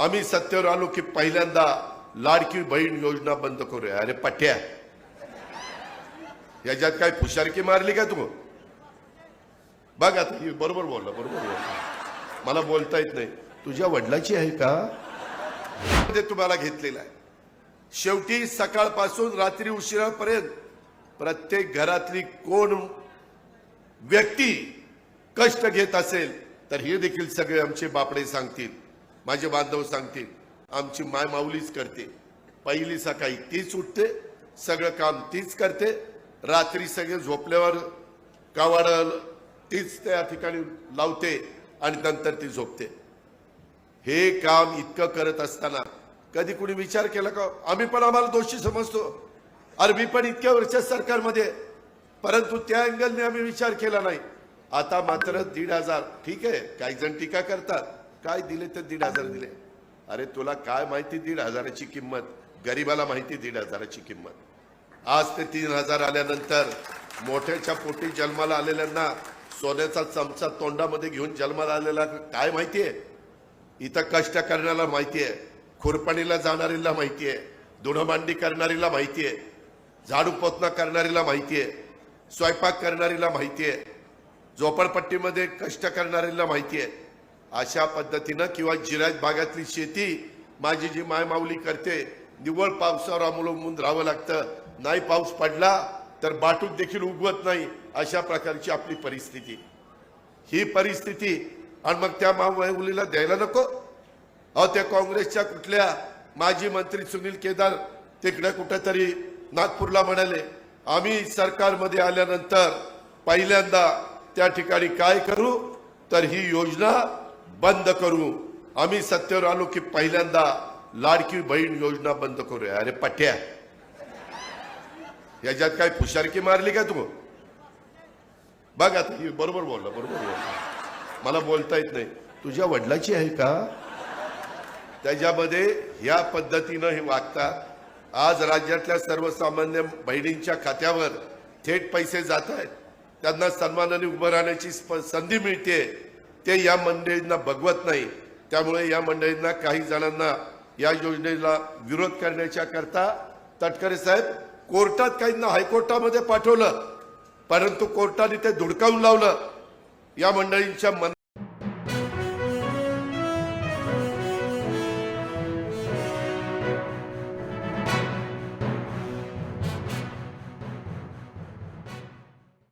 आम्ही सत्तेवर आलो की पहिल्यांदा लाडकी बहीण योजना बंद करूया. अरे पठ्या. याच्यात काय फुशारकी मारली का तू? बघ आता ही बरोबर बोलला बरोबर बोलला. मला बोलता येत नाही. तुझ्या वडिलाची आहे का? ते तुम्हाला घेतलेला आहे. शेवटी सकाळपासून रात्री उशिरापर्यंत प्रत्येक घरातली कोण व्यक्ती कष्ट घेत असेल तर हे देखील सगळे आमचे बापडे सांगतील. माझे बांधव सांगतील आमची माय माऊलीच करते. पहिली सकाळी तीच उठते सगळं काम तीच करते रात्री सगळे झोपल्यावर कावाड तीच त्या ठिकाणी लावते आणि नंतर ती झोपते. हे काम इतकं करत असताना कधी कुणी विचार केला का आम्ही पण आम्हाला दोषी समजतो. अरे मी पण इतक्या वर्षात सरकारमध्ये परंतु त्या अँगलने आम्ही विचार केला नाही. आता मात्र दीड हजार ठीक आहे काही जण टीका करतात. काय दिले तर दीड हजार दिले. अरे तुला काय माहिती दीड हजाराची किंमत? गरीबाला माहिती दीड हजाराची किंमत. आज ते तीन हजार आल्यानंतर मोठ्याच्या पोटी जन्माला आलेल्यांना सोन्याचा चमचा तोंडामध्ये घेऊन जन्माला आलेला काय माहितीये? इथं कष्ट करण्याला माहिती आहे खुरपणीला जाणारीला माहिती आहे धुणमांडी करणारीला माहिती आहे झाडू पोतना करणारीला माहिती आहे स्वयंपाक करणारीला माहिती आहे झोपडपट्टीमध्ये कष्ट करणारीला माहिती आहे अशा पद्धतीनं किंवा जिरायत भागातली शेती माझी जी मायमाऊली करते निव्वळ पावसावर अवलंबून राहावं लागतं. नाही पाऊस पडला तर बाटूक देखील उगवत नाही अशा प्रकारची आपली परिस्थिती. ही परिस्थिती आणि मग त्या माऊलीला द्यायला नको. अहो त्या काँग्रेसच्या कुठल्या माजी मंत्री सुनील केदार तिकडे कुठेतरी नागपूरला म्हणाले आम्ही सरकारमध्ये आल्यानंतर पहिल्यांदा त्या ठिकाणी काय करू? तर ही योजना बंद करू. आम्ही सत्तेवर आलो की पहिल्यांदा लाडकी बहीण योजना बंद करूया. अरे पठ्या याच्यात काय फुशारकी मारली का तू? बघ आता बरोबर बोलला बरोबर बोलला. मला बोलता येत नाही. तुझ्या वडिलाची आहे का? त्याच्यामध्ये या पद्धतीनं हे वागतात. आज राज्यातल्या सर्वसामान्य बहिणींच्या खात्यावर थेट पैसे जात आहेत. त्यांना सन्मानाने उभं राहण्याची संधी मिळते. ते या मंडळींना बघवत नाही. त्यामुळे या मंडळींना काही जणांना या योजनेला विरोध करण्याच्या करता तटकरे साहेब कोर्टात काहींना हायकोर्टामध्ये पाठवलं. परंतु कोर्टाने ते धुडकावून लावलं. या मंडळींच्या मन